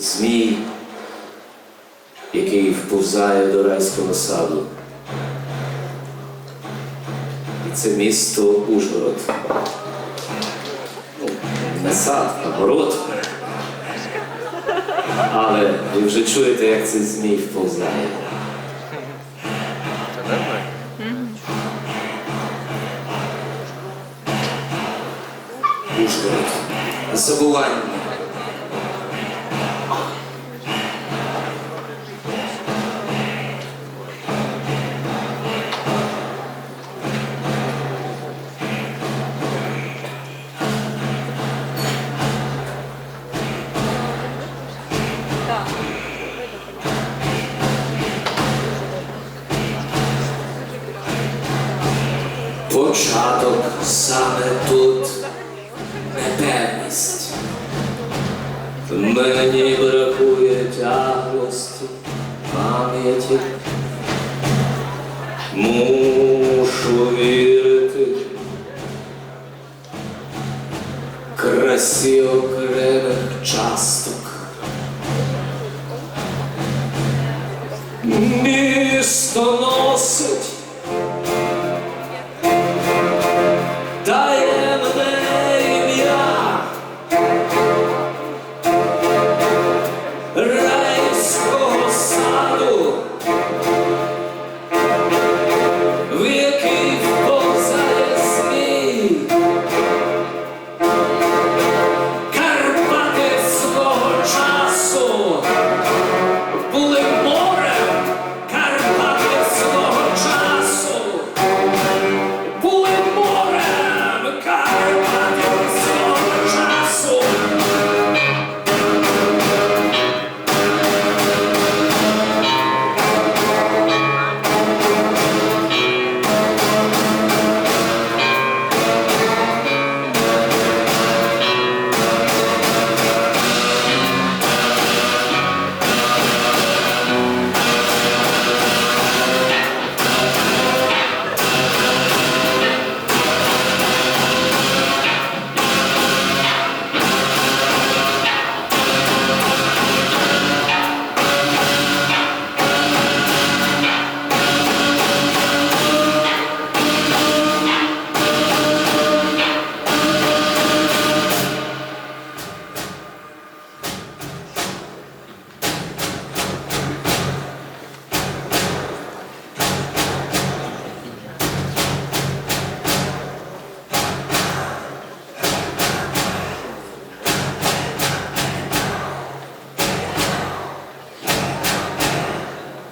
Змій, який вповзає до райського саду. І це місто Ужгород. Ну, не сад, а город. Але ви вже чуєте, як цей змій вповзає. Ужгород. Забування. Початок саме тут непевність. Мені бракує тяглості, пам'яті. Мушу вірити красі окремих часток.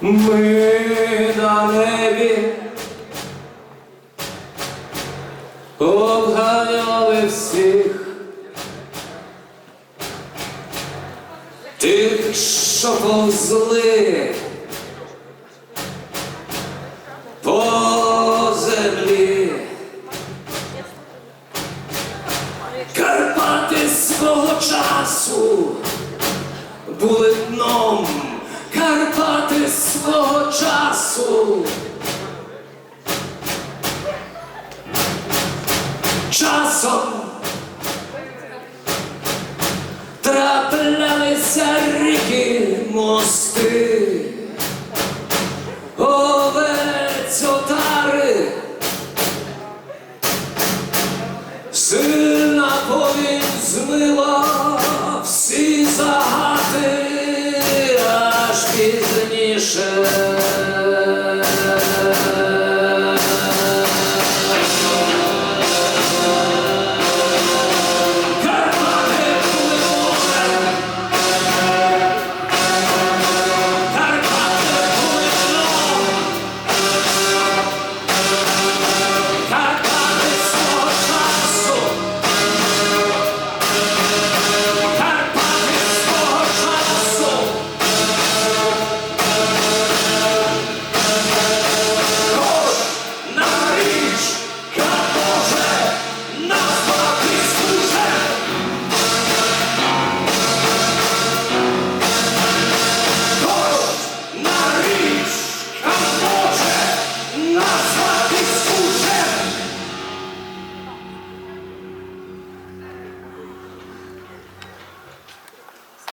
Ми на небі. Обганяли всіх. Тих, що повзли. По землі. Карпати свого часу були дном свого часу. Часом траплялися ріки, мости, овець отари, сильна повінь змила всі загати, listen.